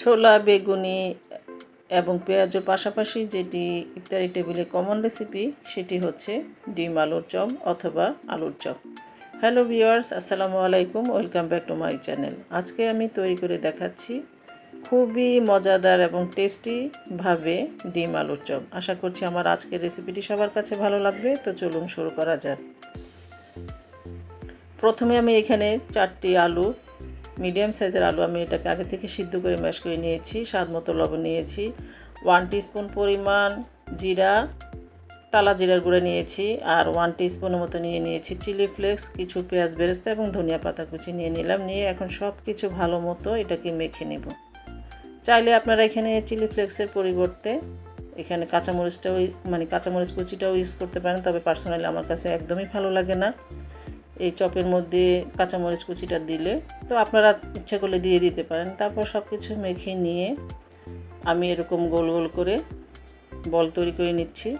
ছোলা, বেগুনি এবং পেঁয়াজের পাশাপাশি যেটি ইফতারি টেবিলে কমন রেসিপি সেটি হচ্ছে ডিম, আলুর চপ অথবা আলুর চপ। হ্যালো ভিওয়ার্স আসসালামু আলাইকুম welcome back to my channel আজকে আমি তৈরি করে দেখাচ্ছি খুবই মজাদার এবং টেস্টিভাবে ডিম, আলুর চপ। আশা করছি আমার আজকের রেসিপিটি সবার কাছে ভালো লাগবে, তো চলুন শুরু করা যাক। প্রথমে আমি এখানে চারটি আলু মিডিয়াম সাইজের আলু আমি এটাকে আগে থেকে সিদ্ধ করে ম্যাশ করে নিয়েছি, স্বাদ মতো লবণ নিয়েছি। ওয়ান টিস্পুন পরিমাণ জিরা, টালা জিরার গুঁড়ো নিয়েছি আর ওয়ান টিস্পুনের মতো নিয়ে নিয়েছি চিলি ফ্লেক্স কিছু পেঁয়াজ, বেরেস্তা এবং ধনিয়া পাতা কুচি নিয়ে নিলাম, নিয়ে এখন সব কিছু ভালো মতো এটাকে মেখে নেব। চাইলে আপনারা এখানে চিলি ফ্লেক্সের পরিবর্তে এখানে কাঁচামরিচটাও মানে কাঁচামরিচ কুচিটাও ইউজ করতে পারেন, তবে পার্সোনালি আমার কাছে একদমই ভালো লাগে না। এই চপের মধ্যে কাঁচামরিচ কুচিটা দিলে। তো আপনারা ইচ্ছা করলে দিয়ে দিতে পারেন। তারপর সব কিছু মেখে নিয়ে আমি এরকম গোল গোল করে বল তৈরি করে নিচ্ছি।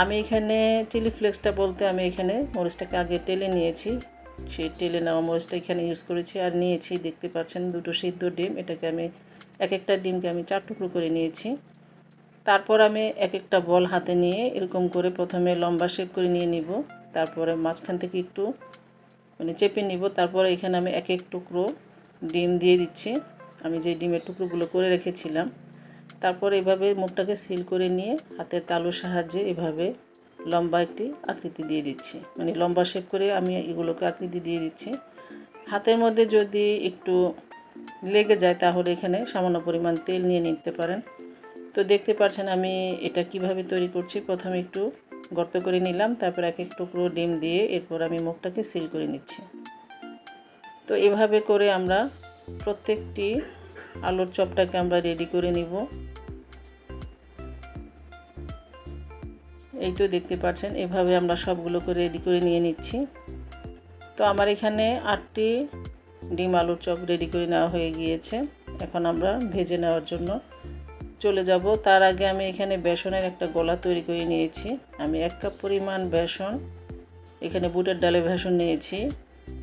আমি এখানে চিলি ফ্লেক্সটা বলতে আমি এখানে মরিচটাকে আগে টেলে নিয়েছি। সেই টেলে নেওয়া মরিচটা এখানে ইউজ করেছি আর নিয়েছি। দেখতে পাচ্ছেন দুটো সিদ্ধ ডিম। এটাকে আমি এক একটা ডিমকে আমি চার টুকরো করে নিয়েছি। তারপর আমি এক একটা বল হাতে নিয়ে এরকম করে প্রথমে লম্বা শেপ করে নিয়ে নিব। তারপরে মাঝখান থেকে একটু মানে চেপে নিব। তারপরে এখানে আমি এক এক টুকরো ডিম দিয়ে দিচ্ছি। আমি যে ডিমের টুকরোগুলো করে রেখেছিলাম। তারপর এভাবে মুখটাকে সিল করে নিয়ে হাতের তালুর সাহায্যে এভাবে লম্বা একটি আকৃতি দিয়ে দিচ্ছি। মানে লম্বা শেপ করে আমি এগুলোকে আকৃতি দিয়ে দিচ্ছি। হাতের মধ্যে যদি একটু লেগে যায় তাহলে এখানে সামান্য পরিমাণ তেল নিয়ে নিতে পারেন। তো দেখতে পাচ্ছেন আমি এটা কীভাবে তৈরি করছি। প্রথমে একটু গর্ত করে নিলাম, তারপর এক এক টুকরো ডিম দিয়ে এরপর আমি মুখটাকে সিল করে নিচ্ছি। তো এভাবে করে আমরা প্রত্যেকটি আলুর চপটাকে আমরা রেডি করে নিব। এই তো দেখতে পাচ্ছেন, এভাবে আমরা সবগুলো করে রেডি করে নিয়ে নিচ্ছি। তো আমার এখানে আটটি ডিম আলুর চপ রেডি করে নেওয়া হয়ে গিয়েছে। এখন আমরা ভেজে নেওয়ার জন্য চলে যাব। তার আগে আমি এখানে বেসনের একটা গোলা তৈরি করে নিয়েছি। আমি এক কাপ পরিমাণ বেসন, এখানে বুটের ডালে বেসন নিয়েছি।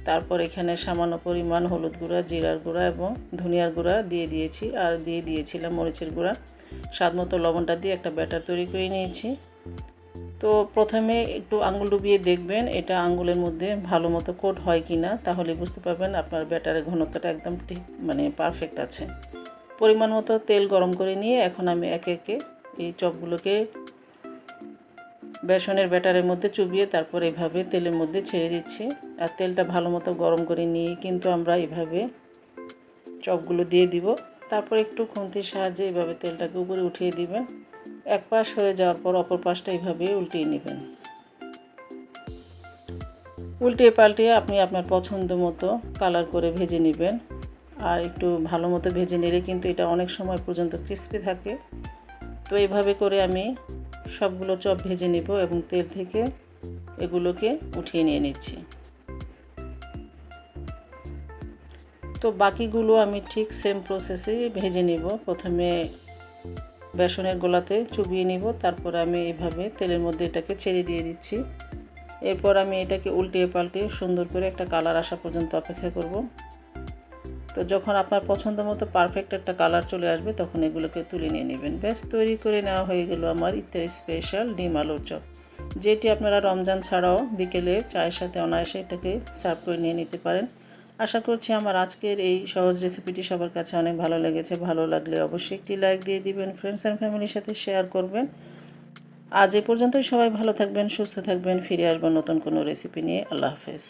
তারপর এখানে সামান্য পরিমাণ হলুদ গুঁড়া, জিরার গুঁড়া এবং ধনিয়ার গুঁড়া দিয়ে দিয়েছি আর দিয়ে দিয়েছিলাম মরিচের গুঁড়া। স্বাদ মতো লবণটা দিয়ে একটা ব্যাটার তৈরি করে নিয়েছি। তো প্রথমে একটু আঙুল ডুবিয়ে দেখবেন, এটা আঙুলের মধ্যে ভালো মতো কোট হয় কি না তাহলে বুঝতে পারবেন আপনার ব্যাটারের ঘনত্বটা একদম ঠিক মানে পারফেক্ট আছে। পরিমাণ মতো তেল গরম করে নিয়ে এখন আমি একে একে এই চপগুলোকে বেসনের ব্যাটারের মধ্যে চুবিয়ে তারপর এভাবে তেলের মধ্যে ছেড়ে দিচ্ছি। আর তেলটা ভালো মতো গরম করে নিয়ে কিন্তু আমরা এভাবে চপগুলো দিয়ে দিব। তারপর একটু খুন্তির সাহায্যে এভাবে তেলটাকে উপরে উঠিয়ে দিবেন। এক পাশ হয়ে যাওয়ার পর অপর পাশটা এইভাবে উল্টিয়ে নেবেন। উল্টিয়ে পাল্টিয়ে আপনি আপনার পছন্দ মতো কালার করে ভেজে নেবেন। আর একটু ভালো মতো ভেজে নিলে কিন্তু এটা অনেক সময় পর্যন্ত ক্রিস্পি থাকে। তো এইভাবে করে আমি সবগুলো চপ ভেজে নেব এবং তেল থেকে এগুলোকে উঠিয়ে নিয়ে নিচ্ছি। তো বাকিগুলো আমি ঠিক সেম প্রসেসে ভেজে নেব। প্রথমে বেসনের গোলাতে চুবিয়ে নিব, তারপর আমি এভাবে তেলের মধ্যে এটাকে ছেড়ে দিয়ে দিচ্ছি। এরপর আমি এটাকে উল্টিয়ে পাল্টিয়ে সুন্দর করে একটা কালার আসা পর্যন্ত অপেক্ষা করব। তো যখন আপনার পছন্দ মতো পারফেক্ট একটা কালার চলে আসবে, তখন এগুলোকে তুলে নিয়ে নেবেন। ব্যাস, তৈরি করে নেওয়া হয়ে গেল আমার ইত্যাদি স্পেশাল ডিম আলুর চপ। যেটি আপনারা রমজান ছাড়াও বিকেলে চায়ের সাথে অনায়াসে এটাকে সার্ভ করে নিয়ে নিতে পারেন। আশা করছি আমার আজকের এই সহজ রেসিপিটি সবার কাছে অনেক ভালো লেগেছে। ভালো লাগলে অবশ্যই একটি লাইক দিয়ে দিবেন ফ্রেন্ডস অ্যান্ড ফ্যামিলির সাথে শেয়ার করবেন। আজ এ পর্যন্তই সবাই ভালো থাকবেন, সুস্থ থাকবেন। ফিরে আসবেন নতুন কোনো রেসিপি নিয়ে। আল্লাহ হাফেজ।